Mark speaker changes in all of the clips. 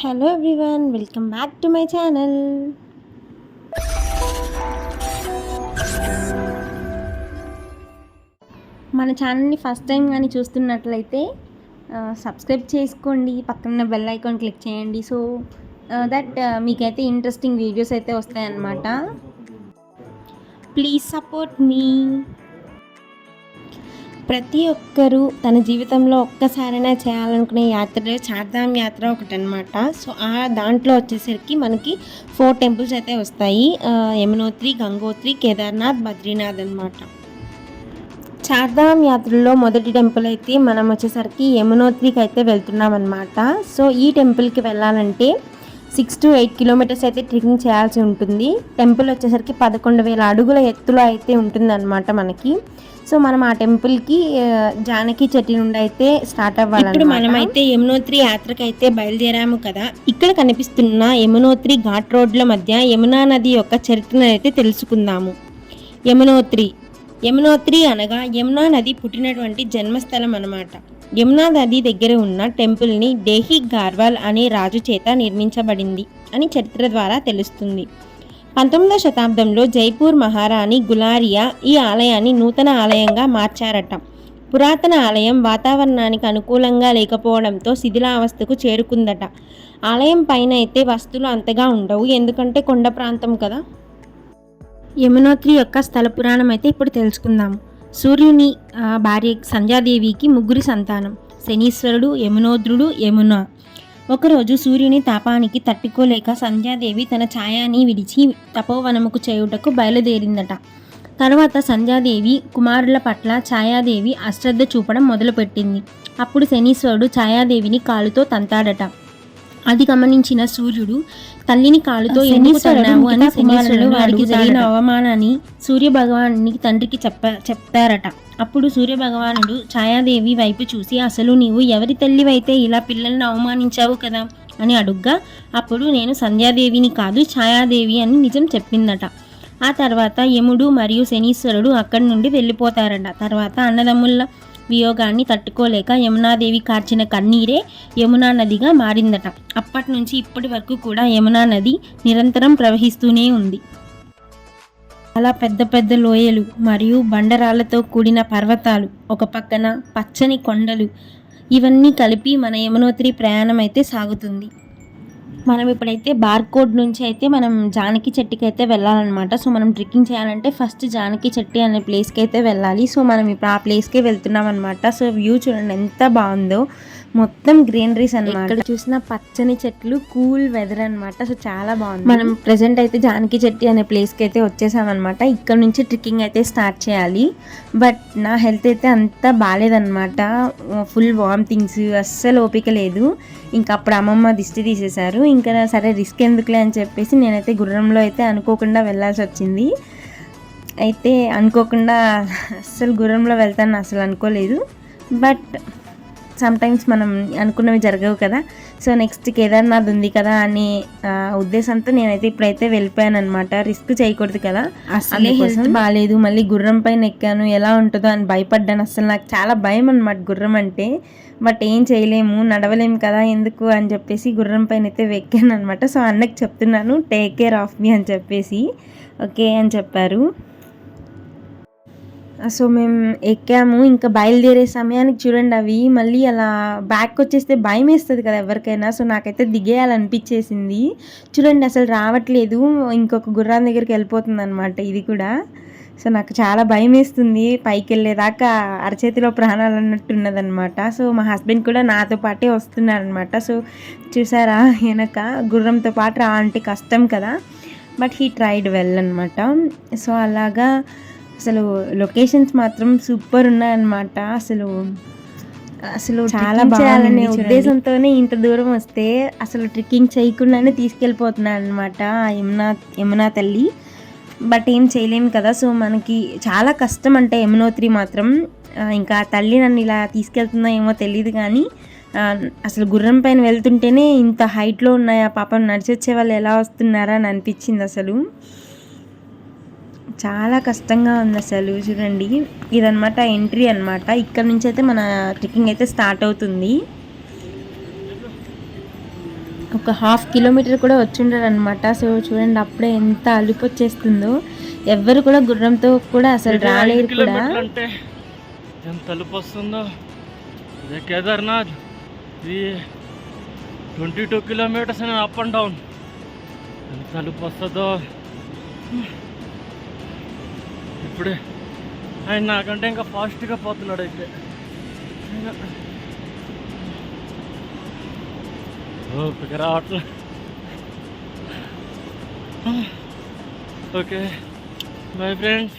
Speaker 1: Hello everyone welcome back to my channel. మన ఛానల్ని first time కానీ చూస్తున్నట్లయితే సబ్స్క్రైబ్ చేసుకోండి పక్కన బెల్ ఐకాన్ క్లిక్ చేయండి. సో దట్ మీకైతే ఇంట్రెస్టింగ్ వీడియోస్ అయితే వస్తాయన్నమాట. ప్లీజ్ సపోర్ట్ మీ ప్రతి ఒక్కరూ తన జీవితంలో ఒక్కసారైనా చేయాలనుకునే యాత్రలే చార్ధామ్ యాత్ర ఒకటి అనమాట సో ఆ దాంట్లో వచ్చేసరికి మనకి ఫోర్ టెంపుల్స్ అయితే వస్తాయి. యమునోత్రి గంగోత్రి కేదార్నాథ్ బద్రీనాథ్ అనమాట చార్ధామ్ యాత్రలో మొదటి టెంపుల్ అయితే మనం వచ్చేసరికి యమునోత్రికి అయితే వెళ్తున్నాం అనమాట సో ఈ టెంపుల్కి వెళ్ళాలంటే సిక్స్ టు ఎయిట్ కిలోమీటర్స్ అయితే ట్రెక్కింగ్ చేయాల్సి ఉంటుంది. టెంపుల్ వచ్చేసరికి పదకొండు వేల అడుగుల ఎత్తులో అయితే ఉంటుందన్నమాట మనకి. సో మనం ఆ టెంపుల్కి జానకి చెట్టు నుండి అయితే స్టార్ట్ అవ్వాలి ఇప్పుడు మనమైతే యమునోత్రి యాత్రకు అయితే బయలుదేరాము కదా. ఇక్కడ కనిపిస్తున్న యమునోత్రి ఘాట్ రోడ్ల మధ్య యమునా నది యొక్క చరిత్రను అయితే తెలుసుకుందాము. యమునోత్రి. యమునోత్రి అనగా యమునా నది పుట్టినటువంటి జన్మస్థలం అన్నమాట. యమునా నది దగ్గర ఉన్న టెంపుల్ని డేహి గార్వాల్ అనే రాజు చేత నిర్మించబడింది అని చరిత్ర ద్వారా తెలుస్తుంది. పంతొమ్మిదవ శతాబ్దంలో జైపూర్ మహారాణి గులారియా ఈ ఆలయాన్ని నూతన ఆలయంగా మార్చారట. పురాతన ఆలయం వాతావరణానికి అనుకూలంగా లేకపోవడంతో శిథిలావస్థకు చేరుకుందట. ఆలయం పైన అయితే వస్తువులు అంతగా ఉండవు. ఎందుకంటే కొండ ప్రాంతం కదా? యమునోత్రి యొక్క స్థల పురాణం అయితే ఇప్పుడు తెలుసుకుందాము. సూర్యుని భార్య సంధ్యాదేవికి ముగ్గురి సంతానం. శనీశ్వరుడు యమునోద్రుడు యమున. ఒకరోజు సూర్యుని తాపానికి తట్టుకోలేక సంధ్యాదేవి తన ఛాయాని విడిచి తపోవనముకు చేయుటకు బయలుదేరిందట. తర్వాత సంధ్యాదేవి కుమారుల పట్ల ఛాయాదేవి అశ్రద్ధ చూపడం మొదలుపెట్టింది. అప్పుడు శనీశ్వరుడు ఛాయాదేవిని కాలుతో తంతాడట. అది గమనించిన సూర్యుడు తల్లిని కాలుతో తన్నావు? అని శనీశ్వరుడు వారికి జరిగిన అవమానాన్ని సూర్య భగవానునికి తండ్రికి చెప్ప చెప్తారట. అప్పుడు సూర్య భగవానుడు ఛాయాదేవి వైపు చూసి అసలు నీవు ఎవరి తల్లివైతే ఇలా పిల్లల్ని అవమానించావు కదా? అని అడుగ్గా అప్పుడు నేను సంధ్యాదేవిని కాదు ఛాయాదేవి అని నిజం చెప్పిందట. ఆ తర్వాత యముడు మరియు శనీశ్వరుడు అక్కడి నుండి వెళ్ళిపోతారట. తర్వాత అన్నదమ్ముల వియోగాన్ని తట్టుకోలేక యమునాదేవి కార్చిన కన్నీరే యమునా నదిగా మారిందట. అప్పటి నుంచి ఇప్పటి వరకు కూడా యమునా నది నిరంతరం ప్రవహిస్తూనే ఉంది. చాలా పెద్ద పెద్ద లోయలు మరియు బండరాళ్ళతో కూడిన పర్వతాలు ఒక పక్కన పచ్చని కొండలు ఇవన్నీ కలిపి మన యమునోత్రి ప్రయాణం అయితే సాగుతుంది. మనం ఇప్పుడైతే బార్కోడ్ నుంచి అయితే మనం జానకి చెట్టుకి అయితే వెళ్ళాలన్నమాట. సో మనం ట్రెక్కింగ్ చేయాలంటే ఫస్ట్ జానకి చెట్టు అనే ప్లేస్కి అయితే వెళ్ళాలి. సో మనం ఇప్పుడు ఆ ప్లేస్కే వెళ్తున్నాం అనమాట సో వ్యూ చూడండి ఎంత బాగుందో. మొత్తం గ్రీనరీస్ అన్నమాట. ఇక్కడ చూసిన పచ్చని చెట్లు కూల్ వెదర్ అన్నమాట. సో చాలా బాగుంది. మనం ప్రెసెంట్ అయితే జానకి చెట్టు అనే ప్లేస్కి అయితే వచ్చేసామన్నమాట. ఇక్కడ నుంచి ట్రెక్కింగ్ అయితే స్టార్ట్ చేయాలి. బట్ నా హెల్త్ అయితే అంత బాగాలేదన్నమాట. ఫుల్ వామిటింగ్స్ అస్సలు ఓపిక లేదు. ఇంకా అప్పుడు అమ్మమ్మ దిష్టి తీసేశారు. ఇంకా సరే రిస్క్ ఎందుకులే అని చెప్పేసి నేనైతే గుర్రంలో అయితే అనుకోకుండా వెళ్ళాల్సి వచ్చింది. అయితే అనుకోకుండా అస్సలు గుర్రంలో వెళ్తాను అసలు అనుకోలేదు. బట్ సమ్టైమ్స్ మనం అనుకున్నవి జరగవు కదా. సో నెక్స్ట్ కేదార్నాథ్ ఉంది కదా అనే ఉద్దేశంతో నేనైతే ఇప్పుడైతే వెళ్ళిపోయాను అనమాట రిస్క్ చేయకూడదు కదా. అసలే హెల్త్ బాగాలేదు మళ్ళీ గుర్రం పైన ఎక్కాను. ఎలా ఉంటుందో అని భయపడ్డాను అసలు. నాకు చాలా భయం అనమాట గుర్రం అంటే. బట్ ఏం చేయలేము. నడవలేము కదా ఎందుకు అని చెప్పేసి గుర్రం పైన అయితే ఎక్కాను అనమాట సో అన్నకి చెప్తున్నాను టేక్ కేర్ ఆఫ్ మీ అని చెప్పేసి. ఓకే అని చెప్పారు. సో మేము ఎక్కాము ఇంకా బయలుదేరే సమయానికి చూడండి అవి. మళ్ళీ అలా బ్యాక్ వచ్చేస్తే భయం వేస్తుంది కదా ఎవరికైనా. సో నాకైతే దిగేయాలనిపించేసింది. చూడండి అసలు రావట్లేదు. ఇంకొక గుర్రం దగ్గరికి వెళ్ళిపోతుంది అనమాట ఇది కూడా. సో నాకు చాలా భయం వేస్తుంది. పైకి వెళ్ళేదాకా అరచేతిలో ప్రాణాలు అన్నట్టు ఉన్నదనమాట సో మా హస్బెండ్ కూడా నాతో పాటే వస్తున్నారనమాట సో చూసారా వెనక గుర్రంతో పాటు రా అంటే కష్టం కదా. బట్ హీ ట్రైడ్ వెల్ అనమాట సో అలాగా అసలు లొకేషన్స్ మాత్రం సూపర్ ఉన్నాయన్నమాట. అసలు అసలు చాలా బాగాలనే ఉద్దేశంతోనే ఇంత దూరం వస్తే అసలు ట్రెక్కింగ్ చేయకుండానే తీసుకెళ్ళిపోతున్నాను అనమాట యమునా యమునా తల్లి. బట్ ఏం చేయలేము కదా సో మనకి చాలా కష్టం అంటే యమునోత్రి మాత్రం. ఇంకా తల్లి నన్ను ఇలా తీసుకెళ్తుందో ఏమో తెలియదు కానీ అసలు గుర్రం పైన వెళ్తుంటేనే ఇంత హైట్లో ఉన్నాయా పాపం నడిచొచ్చే వాళ్ళు ఎలా వస్తున్నారా అని అనిపించింది అసలు. చాలా కష్టంగా ఉంది అసలు చూడండి. ఇదనమాట ఎంట్రీ అన్నమాట. ఇక్కడ నుంచి అయితే మన ట్రెక్కింగ్ అయితే స్టార్ట్ అవుతుంది. ఒక హాఫ్ కిలోమీటర్ కూడా వచ్చుండారు అనమాట సో చూడండి అప్పుడే ఎంత అలుపు వచ్చేస్తుందో ఎవ్వరు కూడా గుర్రంతో కూడా అసలు రాలేరు కూడా.
Speaker 2: ఎంత తలుపు వస్తుందో ఇదే కేదార్నాథ్. ఇది twenty two kilometres up and down ఎంత తలుపు వస్తుందో ఇప్పుడే. ఆయన నాకంటే ఇంకా ఫాస్ట్గా పోతున్నాడు అయితే. ఆయన- ఓపిక రావట్లే. ఓకే. My friends.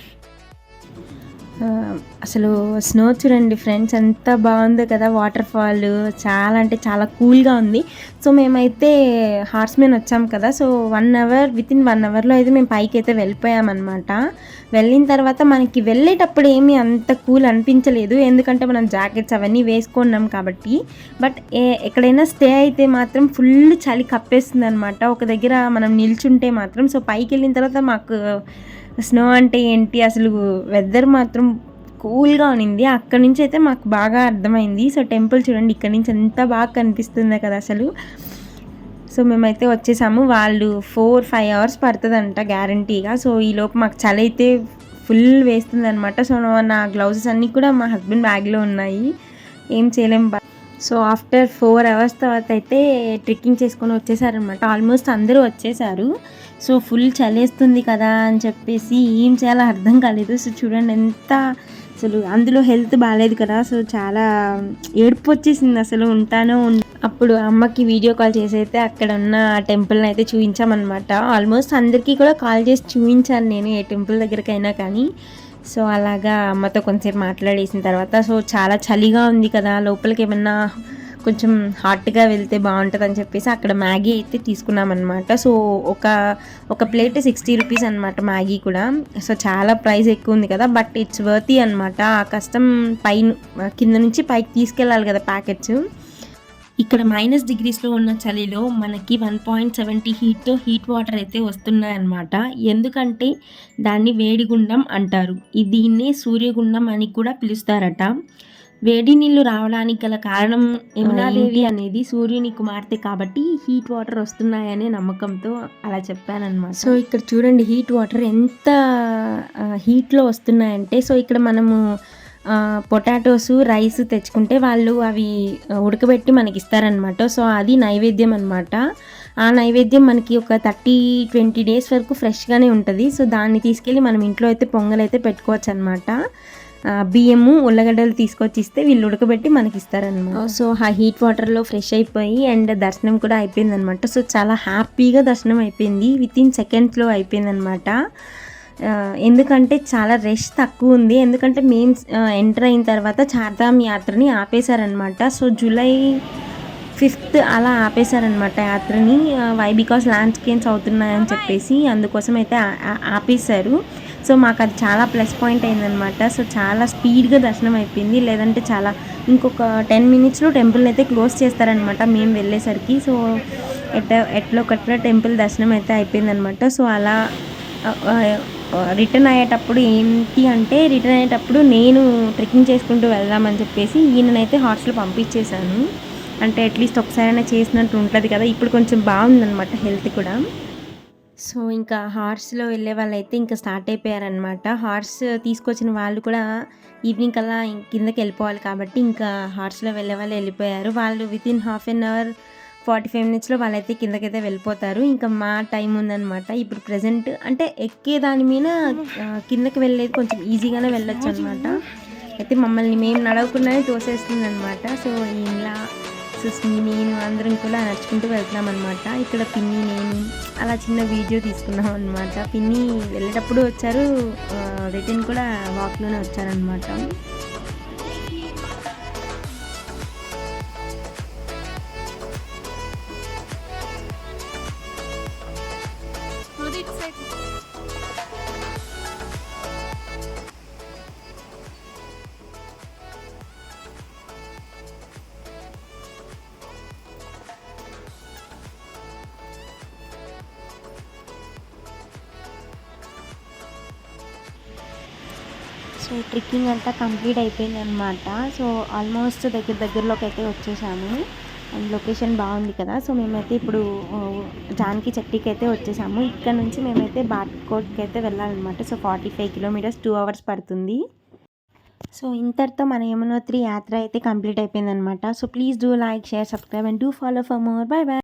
Speaker 1: అసలు స్నో చూడండి ఫ్రెండ్స్ ఎంత బాగుందో కదా వాటర్ ఫాల్ చాలా అంటే చాలా కూల్గా ఉంది. సో మేమైతే హార్స్మెన్ వచ్చాం కదా. So one hour within one అవర్లో అయితే మేము పైకి అయితే వెళ్ళిపోయామన్నమాట. వెళ్ళిన తర్వాత మనకి వెళ్ళేటప్పుడు ఏమీ అంత కూల్ అనిపించలేదు. ఎందుకంటే మనం జాకెట్స్ అవన్నీ వేసుకున్నాం కాబట్టి. బట్ ఏ- ఎక్కడైనా స్టే అయితే మాత్రం ఫుల్ చలి కప్పేస్తుంది అనమాట ఒక దగ్గర మనం నిల్చుంటే మాత్రం. సో పైకి వెళ్ళిన తర్వాత మాకు స్నో అంటే ఏంటి? అసలు వెదర్ మాత్రం కూల్గా ఉన్నింది. అక్కడి నుంచి అయితే మాకు బాగా అర్థమైంది. సో టెంపుల్ చూడండి ఇక్కడ నుంచి ఎంత బాగా కనిపిస్తుందో కదా అసలు. సో మేమైతే వచ్చేసాము. వాళ్ళు ఫోర్ ఫైవ్ అవర్స్ పడుతుందంట గ్యారంటీగా సో ఈలోపు మాకు చలి అయితే ఫుల్ వేస్తుంది అనమాట సో నా గ్లౌజెస్ అన్నీ కూడా మా హస్బెండ్ బ్యాగ్లో ఉన్నాయి. ఏం చేయలేం సో ఆఫ్టర్ ఫోర్ అవర్స్ తర్వాత అయితే ట్రెక్కింగ్ చేసుకొని వచ్చేసారనమాట ఆల్మోస్ట్ అందరూ వచ్చేసారు. సో ఫుల్ చలేస్తుంది కదా అని చెప్పేసి ఏం చేయాలో అర్థం కాలేదు. సో చూడండి ఎంత అసలు అందులో హెల్త్ బాగాలేదు కదా. సో చాలా ఏడుపు వచ్చేసింది అసలు ఉంటానో అప్పుడు అమ్మకి వీడియో కాల్ చేసి అయితే అక్కడ ఉన్న టెంపుల్ని అయితే చూపించామన్నమాట. ఆల్మోస్ట్ అందరికీ కూడా కాల్ చేసి చూపించాను నేను ఏ టెంపుల్ దగ్గరికైనా కానీ. సో అలాగా అమ్మతో కొంతసేపు మాట్లాడేసిన తర్వాత సో చాలా చలిగా ఉంది కదా. లోపలికి ఏమన్నా కొంచెం హాట్గా వెళ్తే బాగుంటుంది అని చెప్పేసి అక్కడ మ్యాగీ అయితే తీసుకున్నాం అనమాట సో ఒక ఒక ప్లేట్ సిక్స్టీ రూపీస్ అనమాట మ్యాగీ కూడా. సో చాలా ప్రైస్ ఎక్కువ ఉంది కదా బట్ ఇట్స్ వర్తి అనమాట ఆ కష్టం పైన కింద నుంచి పైకి తీసుకెళ్ళాలి కదా ప్యాకెట్స్. ఇక్కడ మైనస్ డిగ్రీస్లో ఉన్న చలిలో మనకి వన్ పాయింట్ సెవెంటీ హీట్తో హీట్ వాటర్ అయితే వస్తున్నాయన్నమాట. ఎందుకంటే దాన్ని వేడిగుండం అంటారు. దీన్నే సూర్యగుండం అని కూడా పిలుస్తారట. వేడి నీళ్ళు రావడానికి గల కారణం యమునాదేవి అనేది సూర్యుని కుమార్తె కాబట్టి హీట్ వాటర్ వస్తున్నాయనే నమ్మకంతో అలా చెప్పానన్నమాట. సో ఇక్కడ చూడండి హీట్ వాటర్ ఎంత హీట్లో వస్తున్నాయంటే సో ఇక్కడ మనము పొటాటోస్ రైస్ తెచ్చుకుంటే వాళ్ళు అవి ఉడకబెట్టి మనకి ఇస్తారనమాట సో అది నైవేద్యం అనమాట ఆ నైవేద్యం మనకి ఒక థర్టీ ట్వంటీ డేస్ వరకు ఫ్రెష్గానే ఉంటుంది. సో దాన్ని తీసుకెళ్ళి మనం ఇంట్లో అయితే పొంగల్ అయితే పెట్టుకోవచ్చు అనమాట బియ్యము ఉల్లగడ్డలు తీసుకొచ్చి ఇస్తే వీళ్ళు ఉడకబెట్టి మనకి ఇస్తారనమాట సో ఆ హీట్ వాటర్లో ఫ్రెష్ అయిపోయి అండ్ దర్శనం కూడా అయిపోయింది అనమాట సో చాలా హ్యాపీగా దర్శనం అయిపోయింది. విత్ ఇన్ సెకండ్స్లో అయిపోయింది అనమాట ఎందుకంటే చాలా రష్ తక్కువ ఉంది. ఎందుకంటే మేము ఎంటర్ అయిన తర్వాత చార్ధామ్ యాత్రని ఆపేశారనమాట సో జూలై ఫిఫ్త్ అలా ఆపేశారనమాట యాత్రని. వై బికాస్ ల్యాండ్స్కేన్స్ అవుతున్నాయని చెప్పేసి అందుకోసం అయితే ఆపేశారు. సో మాకు అది చాలా ప్లస్ పాయింట్ అయిందనమాట సో చాలా స్పీడ్గా దర్శనం అయిపోయింది. లేదంటే చాలా ఇంకొక టెన్ మినిట్స్లో టెంపుల్ని అయితే క్లోజ్ చేస్తారనమాట మేము వెళ్ళేసరికి. సో ఎట్ట ఎట్లో ఒకట్లా టెంపుల్ దర్శనం అయితే అయిపోయిందనమాట సో అలా రిటర్న్ అయ్యేటప్పుడు ఏంటి అంటే రిటర్న్ అయ్యేటప్పుడు నేను ట్రెక్కింగ్ చేసుకుంటూ వెళ్దామని చెప్పేసి ఈయననైతే హాస్టల్ పంపించేశాను. అంటే అట్లీస్ట్ ఒకసారైనా చేసినట్టు ఉంటుంది కదా ఇప్పుడు కొంచెం బాగుందన్నమాట హెల్త్ కూడా. సో ఇంకా హార్స్లో వెళ్ళే వాళ్ళు అయితే ఇంకా స్టార్ట్ అయిపోయారనమాట హార్స్ తీసుకొచ్చిన వాళ్ళు కూడా ఈవినింగ్ కల్లా ఇం- కిందకి వెళ్ళిపోవాలి కాబట్టి ఇంకా హార్స్లో వెళ్ళే వాళ్ళు వెళ్ళిపోయారు. వాళ్ళు within half an hour forty five మినిట్స్లో వాళ్ళైతే కిందకైతే వెళ్ళిపోతారు. ఇంకా మా టైం ఉందనమాట ఇప్పుడు ప్రజెంట్ అంటే ఎక్కే దాని మీద కిందకి వెళ్ళేది కొంచెం ఈజీగానే వెళ్ళొచ్చు అనమాట అయితే మమ్మల్ని మేము నడవకుండానే తోసేస్తుంది అనమాట సో ఇలా సుస్మి నేను అందరం కూడా నడుచుకుంటూ వెళ్తున్నాం అనమాట ఇక్కడ పిన్ని నేను అలా చిన్న వీడియో తీసుకున్నాం అనమాట పిన్ని వెళ్ళేటప్పుడు వచ్చారు రిటర్న్ కూడా వాక్లోనే వచ్చారనమాట సో ట్రెక్కింగ్ అంతా కంప్లీట్ అయిపోయింది అనమాట సో ఆల్మోస్ట్ దగ్గర దగ్గరలోకి అయితే వచ్చేసాము. అండ్ లొకేషన్ బాగుంది కదా సో మేమైతే ఇప్పుడు జానకి చెట్టికి అయితే వచ్చేసాము. ఇక్కడ నుంచి మేమైతే బాట్కోట్కి అయితే వెళ్ళాలన్నమాట. So forty five kilometres two hours పడుతుంది. సో ఇంతటితో మన యమునోత్రి యాత్ర అయితే కంప్లీట్ అయిపోయిందనమాట so please do like share subscribe and do follow for more. Bye bye.